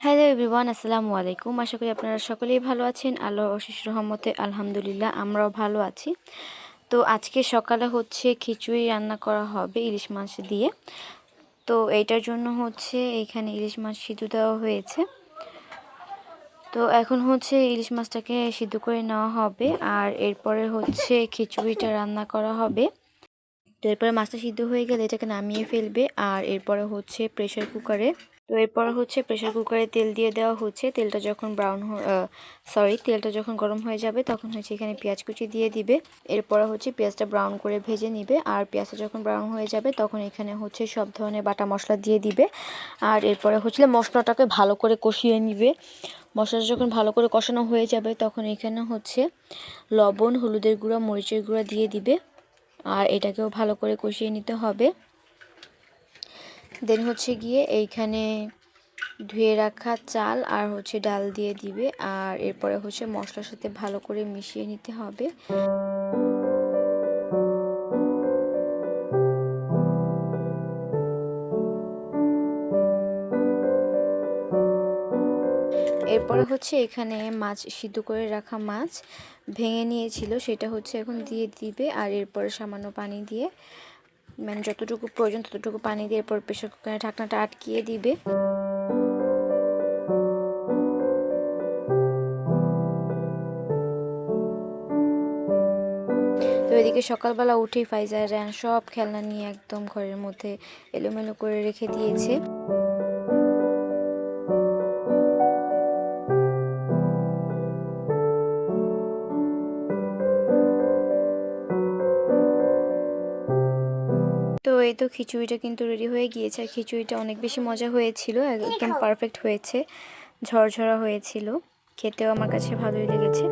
Hello everyone আসসালামু আলাইকুম আশা করি আপনারা সকলেই ভালো আছেন। আল্লাহর অশেষ রহমতে আলহামদুলিল্লাহ, আমরাও ভালো আছি। তো আজকে সকালে হচ্ছে খিচুড়ি রান্না করা হবে ইলিশ মাছ দিয়ে। তো এইটার জন্য হচ্ছে এখানে ইলিশ মাছ সিদ্ধ দেওয়া হয়েছে। তো এখন হচ্ছে ইলিশ মাছটাকে সিদ্ধ করে নেওয়া হবে আর এরপরে হচ্ছে খিচুড়িটা রান্না করা হবে। তো এরপরে মাছটা সিদ্ধ হয়ে গেলে এটাকে নামিয়ে ফেলবে আর এরপরে হচ্ছে প্রেশার কুকারে তো এরপর হচ্ছে প্রেশার কুকারে তেল দিয়ে দেওয়া হচ্ছে। তেলটা যখন ব্রাউন সরি তেলটা যখন গরম হয়ে যাবে তখন হচ্ছে এখানে পেঁয়াজ কুচি দিয়ে দিবে। এরপর হচ্ছে পেঁয়াজটা ব্রাউন করে ভেজে নিবে। আর পেঁয়াজটা যখন ব্রাউন হয়ে যাবে তখন এখানে হচ্ছে সব ধরনের বাটা মশলা দিয়ে দিবে। আর এরপরে হচ্ছে মশলাটাকে ভালো করে কষিয়ে নিবে। মশলাটা যখন ভালো করে কষানো হয়ে যাবে তখন এখানে হচ্ছে লবণ, হলুদের গুঁড়া, মরিচের গুঁড়া দিয়ে দিবে। আর এটাকেও ভালো করে কষিয়ে নিতে হবে। দেন হচ্ছে গিয়ে এইখানে ধুয়ে রাখা চাল আর হচ্ছে ডাল দিয়ে দিবে। আর এরপরে হচ্ছে মশলার সাথে ভালো করে মিশিয়ে নিতে হবে। এরপরে হচ্ছে এখানে মাছ, সিদ্ধ করে রাখা মাছ ভেঙে নিয়েছিল, সেটা হচ্ছে এখন দিয়ে দিবে। আর এরপরে সামান্য পানি দিয়ে মানে যতটুকু প্রয়োজন, ততটুকু পানি দিয়ে এরপর প্রেশার কুকারে ঢাকনাটা আটকিয়ে দিবে। তো এদিকে সকালবেলা উঠেই ফাইজার সব খেলনা নিয়ে একদম ঘরের মধ্যে এলোমেলো করে রেখে দিয়েছে। এই তো খিচুড়িটা কিন্তু রেডি হয়ে গিয়েছে। আর খিচুড়িটা অনেক বেশি মজা হয়েছিল একদম পারফেক্ট হয়েছে। ঝরঝরা হয়েছিল। খেতেও আমার কাছে ভালোই লেগেছে।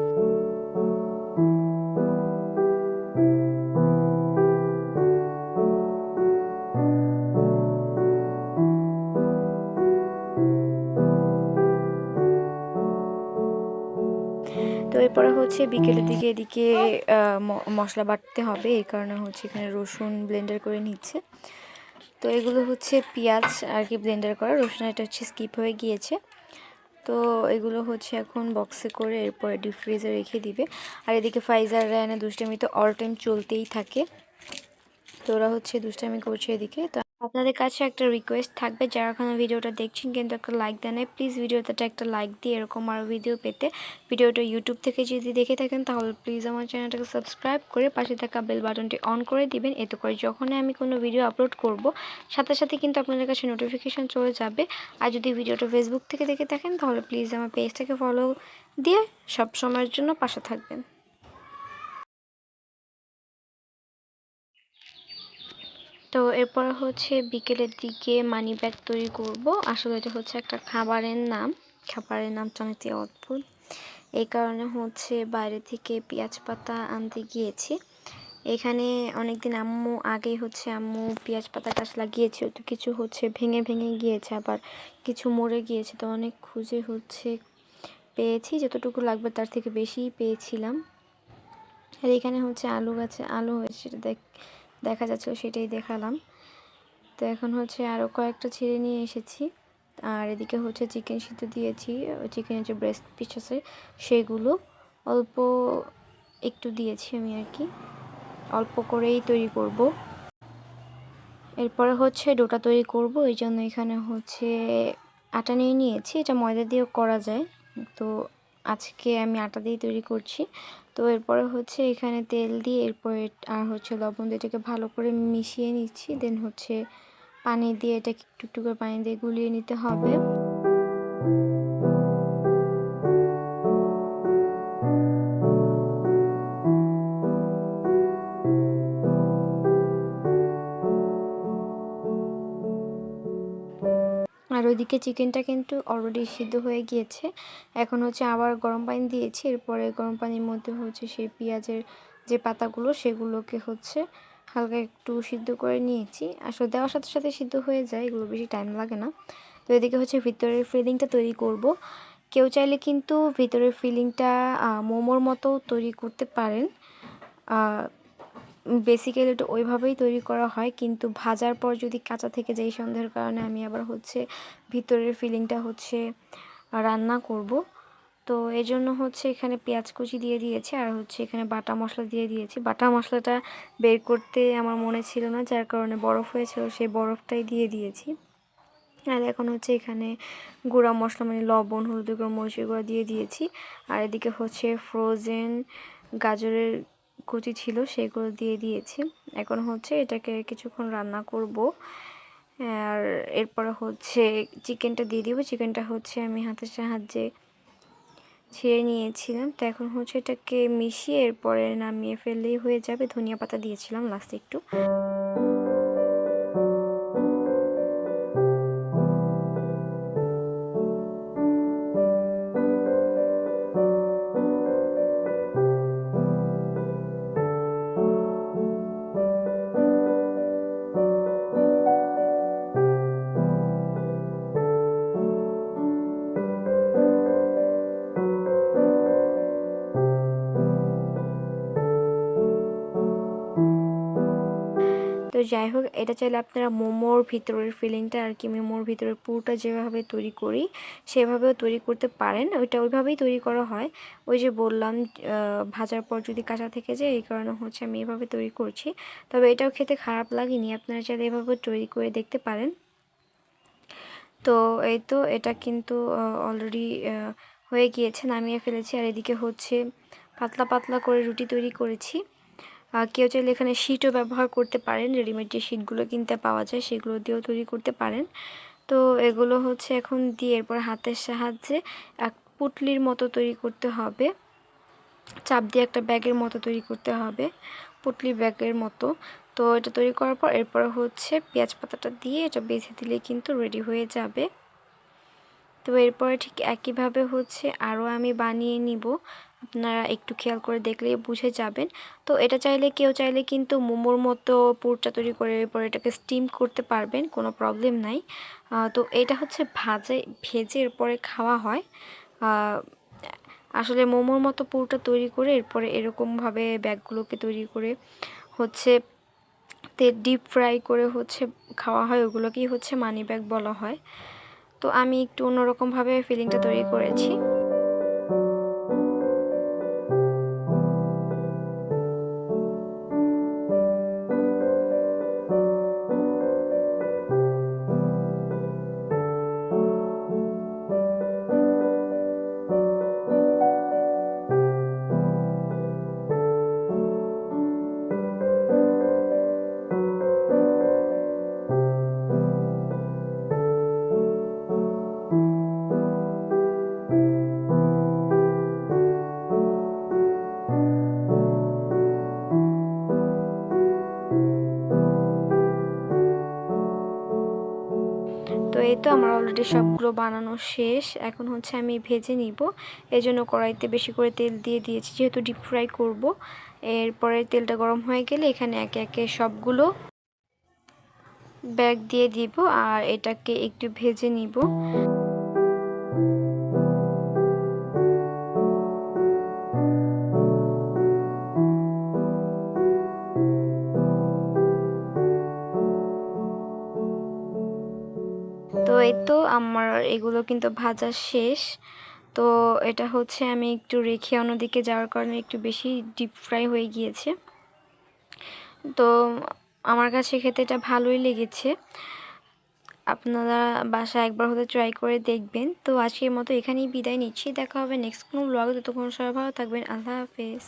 তো এরপরে হচ্ছে বিকেলের দিকে এদিকে মশলা বাটতে হবে। এই কারণে হচ্ছে এখানে রসুন ব্লেন্ডার করে নিচ্ছে। তো এগুলো হচ্ছে পেঁয়াজ আর কি ব্লেন্ডার করা। রসুন এটা হচ্ছে স্কিপ হয়ে গিয়েছে। তো এগুলো হচ্ছে এখন বক্সে করে এরপরে ডিপ ফ্রিজে রেখে দিবে। আর এদিকে ফাইজার রায়নে দুষ্টামি তো অল টাইম চলতেই থাকে। তো ওরা হচ্ছে দুষ্টামি করছে এদিকে। তো আপনাদের কাছে একটা রিকোয়েস্ট থাকবে, যারা ওখানে ভিডিওটা দেখছেন কিন্তু একটা লাইক দেন প্লিজ ভিডিওটাতে একটা লাইক দিয়ে এরকম আরও ভিডিও পেতে, ভিডিওটা ইউটিউব থেকে যদি দেখে থাকেন তাহলে প্লিজ আমার চ্যানেলটাকে সাবস্ক্রাইব করে পাশে থাকা বেল বাটনটি অন করে দিবেন, এতে করে যখনই আমি কোনো ভিডিও আপলোড করব, সাথে সাথে কিন্তু আপনাদের কাছে নোটিফিকেশান চলে যাবে। আর যদি ভিডিওটা ফেসবুক থেকে দেখে থাকেন তাহলে প্লিজ আমার পেজটাকে ফলো দিয়ে সব সময়ের জন্য পাশে থাকবেন। তো এরপর হচ্ছে বিকেলের দিকে মানি ব্যাগ তৈরি করব। আসলে এটা হচ্ছে একটা খাবারের নাম। খাবারের নামটা অনেকটি অদ্ভুত। এই কারণে হচ্ছে বাইরে থেকে পেঁয়াজ পাতা আনতে গিয়েছি। এখানে অনেকদিন আম্মু আগে হচ্ছে আম্মু পেঁয়াজ পাতা গাছ লাগিয়েছে, তো কিছু হচ্ছে ভেঙে ভেঙে গিয়েছে, আবার কিছু মরে গিয়েছে। তো অনেক খুঁজে হচ্ছে পেয়েছি, যতটুকু লাগবে তার থেকে বেশি পেয়েছিলাম। আর এখানে হচ্ছে আলু গাছে আলু হয়েছে, সেটা দেখ দেখা যাচ্ছিল, সেটাই দেখালাম। তো এখন হচ্ছে আরও কয়েকটা ছিঁড়ে নিয়ে এসেছি। আর এদিকে হচ্ছে চিকেন সিদ্ধ দিয়েছি চিকেনের যে ব্রেস্ট পিস আছে, সেগুলো অল্প একটু দিয়েছি আমি আর কি। অল্প করেই তৈরি করব। এরপরে হচ্ছে ডোটা তৈরি করব, এই জন্য এখানে হচ্ছে আটা নিয়ে নিয়েছি। এটা ময়দা দিয়েও করা যায়। তো আজকে আমি আটা দিয়ে তৈরি করছি। তো এরপরে হচ্ছে এখানে তেল দিয়ে এরপরে আর হচ্ছে লবণ দিয়ে এটাকে ভালো করে মিশিয়ে নিচ্ছি। দেন হচ্ছে পানি দিয়ে এটাকে একটু একটু করে পানি দিয়ে গুলিয়ে নিতে হবে। ওইদিকে চিকেনটা কিন্তু অলরেডি সিদ্ধ হয়ে গিয়েছে। এখন হচ্ছে আবার গরম পানি দিয়েছি। এরপরে গরম পানির মধ্যে হচ্ছে সেই পেঁয়াজের যে পাতাগুলো, সেগুলোকে হচ্ছে হালকা একটু সিদ্ধ করে নিয়েছি। আসলে দেওয়ার সাথে সাথে সিদ্ধ হয়ে যায়, এগুলো বেশি টাইম লাগে না। তো এদিকে হচ্ছে ভিতরের ফিলিংটা তৈরি করব। কেউ চাইলে কিন্তু ভিতরের ফিলিংটা মোমোর মতো তৈরি করতে পারেন। বেসিক্যালি এটা ওইভাবেই তৈরি করা হয়, কিন্তু ভাজার পর যদি কাঁচা থেকে যায় সন্দেহের কারণে আমি আবার হচ্ছে ভিতরের ফিলিংটা হচ্ছে রান্না করব। তো এই জন্য হচ্ছে এখানে পেঁয়াজ কুচি দিয়ে দিয়েছি আর হচ্ছে এখানে বাটা মশলা দিয়ে দিয়েছি। বাটা মশলাটা বের করতে আমার মনে ছিল না, যার কারণে বরফ হয়েছিল, সেই বরফটাই দিয়ে দিয়েছি। আর এখন হচ্ছে এখানে গুঁড়া মশলা মানে লবণ, হলুদ গুঁড়ো, মরিচের গুঁড়া দিয়ে দিয়েছি। আর এদিকে হচ্ছে ফ্রোজেন গাজরের কুচি ছিল সেগুলো দিয়ে দিয়েছি। এখন হচ্ছে এটাকে কিছুক্ষণ রান্না করব। আর এরপরে হচ্ছে চিকেনটা দিয়ে দিব। চিকেনটা হচ্ছে আমি হাতের সাহায্যে ছেড়ে নিয়েছিলাম। তো এখন হচ্ছে এটাকে মিশিয়ে এরপরে নামিয়ে ফেললেই হয়ে যাবে। ধনিয়া পাতা দিয়েছিলাম লাস্টে একটু। যাই হোক, এটা চাইলে আপনারা মোমোর ভিতরের ফিলিংটা আর কি, মোমোর ভিতরের পুরোটা যেভাবে তৈরি করি, সেভাবেও তৈরি করতে পারেন। ওইটা ওইভাবেই তৈরি করা হয়। ওই যে বললাম ভাজার পর যদি কাঁচা থেকে যায়, এই কারণে হচ্ছে আমি এভাবে তৈরি করছি। তবে এটাও খেতে খারাপ লাগেনি, আপনারা চাইলে এভাবে তৈরি করে দেখতে পারেন। তো এই তো, এটা কিন্তু অলরেডি হয়ে গিয়েছে, নামিয়ে ফেলেছি। আর এদিকে হচ্ছে পাতলা পাতলা করে রুটি তৈরি করেছি। কেউ চাইলে এখানে শিটও ব্যবহার করতে পারেন রেডিমেড যে শিটগুলো কিনতে পাওয়া যায় সেগুলো দিয়েও তৈরি করতে পারেন। তো এগুলো হচ্ছে এখন দিয়ে এরপর হাতের সাহায্যে এক পুটলির মতো তৈরি করতে হবে। চাপ দিয়ে একটা ব্যাগের মতো তৈরি করতে হবে, পুটলি ব্যাগের মতো। তো এটা তৈরি করার পর এরপর হচ্ছে পেঁয়াজ পাতাটা দিয়ে এটা বেঁধে দিলে কিন্তু রেডি হয়ে যাবে। তো এরপরে ঠিক একইভাবে হচ্ছে আরও আমি বানিয়ে নিব। আপনারা একটু খেয়াল করে দেখলে বুঝে যাবেন। তো এটা চাইলে কেউ চাইলে কিন্তু মোমোর মতো পুরটা তৈরি করে এরপর এটাকে স্টিম করতে পারবেন, কোনো প্রবলেম নাই। তো এটা হচ্ছে ভাজে, ভেজে এরপরে খাওয়া হয়। আসলে মোমোর মতো পুরটা তৈরি করে এরপরে এরকমভাবে ব্যাগগুলোকে তৈরি করে হচ্ছে তে ডিপ ফ্রাই করে হচ্ছে খাওয়া হয়, ওগুলোকেই হচ্ছে মানি ব্যাগ বলা হয়। তো আমি একটু অন্যরকমভাবে ফিলিংটা তৈরি করেছি। এই তো আমার অলরেডি সবগুলো বানানো শেষ। এখন হচ্ছে আমি ভেজে নিব। এই জন্য কড়াইতে বেশি করে তেল দিয়ে দিয়েছি, যেহেতু ডিপ ফ্রাই করব। এরপরে তেলটা গরম হয়ে গেলে এখানে একে একে সবগুলো ব্যাগ দিয়ে দিব আর এটাকে একটু ভেজে নিব। এগুলো কিন্তু ভাজা শেষ। তো এটা হচ্ছে আমি একটু রেখে অন্যদিকে যাওয়ার কারণে একটু বেশি ডিপ ফ্রাই হয়ে গিয়েছে। তো আমার কাছে খেতে এটা ভালোই লেগেছে। আপনারা বাসা একবার হতে ট্রাই করে দেখবেন। তো আজকের মতো এখানেই বিদায় নিচ্ছি। দেখা হবে নেক্সট কোনো ব্লগে ততক্ষণ সবাই ভালো থাকবেন। আল্লাহ হাফেজ।